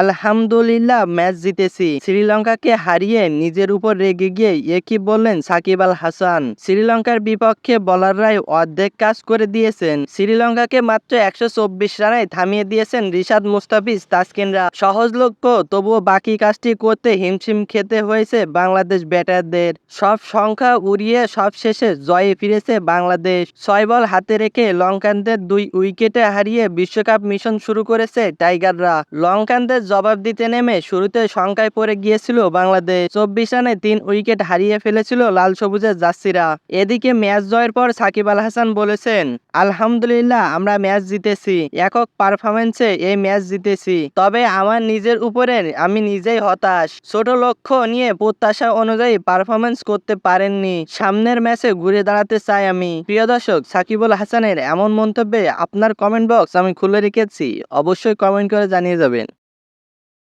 আলহামদুলিল্লাহ, ম্যাচ জিতেছি। শ্রীলঙ্কাকে হারিয়ে নিজের উপর রেগে গিয়ে একই বললেন সাকিব আল হাসান। শ্রীলঙ্কার বিপক্ষে বলাররাই অর্ধেক কাজ করে দিয়েছেন। শ্রীলঙ্কাকে মাত্র একশো চব্বিশ রানে থামিয়ে দিয়েছেন রিশাদ মুস্তাফিজ তাসকিনরা সহজ লক্ষ্য তবুও বাকি কাজটি করতে হিমশিম খেতে হয়েছে বাংলাদেশ ব্যাটারদের। সব সংখ্যা উড়িয়ে সব শেষে জয়ে ফিরেছে বাংলাদেশ। ছয় বল হাতে রেখে লঙ্কানদের দুই উইকেটে হারিয়ে বিশ্বকাপ মিশন শুরু করেছে টাইগাররা। লঙ্কানদের জবাব দিতে নেমে শুরুতে শঙ্কায় পড়ে গিয়েছিল বাংলাদেশ। চব্বিশ রানে তিন উইকেট হারিয়ে ফেলেছিল লাল সবুজের জার্সিরা। এদিকে ম্যাচ জয়ের পর সাকিব আল হাসান বলেছেন, আলহামদুলিল্লাহ, আমরা ম্যাচ জিতেছি। একক পারফরমেন্সে এই ম্যাচ জিতেছি। তবে আমার নিজের উপরে আমি নিজেই হতাশ। ছোট লক্ষ্য নিয়ে প্রত্যাশা অনুযায়ী পারফরমেন্স করতে পারেননি। সামনের ম্যাচে ঘুরে দাঁড়াতে চাই আমি। প্রিয় দর্শক, সাকিবুল হাসানের এমন মন্তব্যে আপনার কমেন্ট বক্স আমি খুলে রেখেছি। অবশ্যই কমেন্ট করে জানিয়ে যাবেন।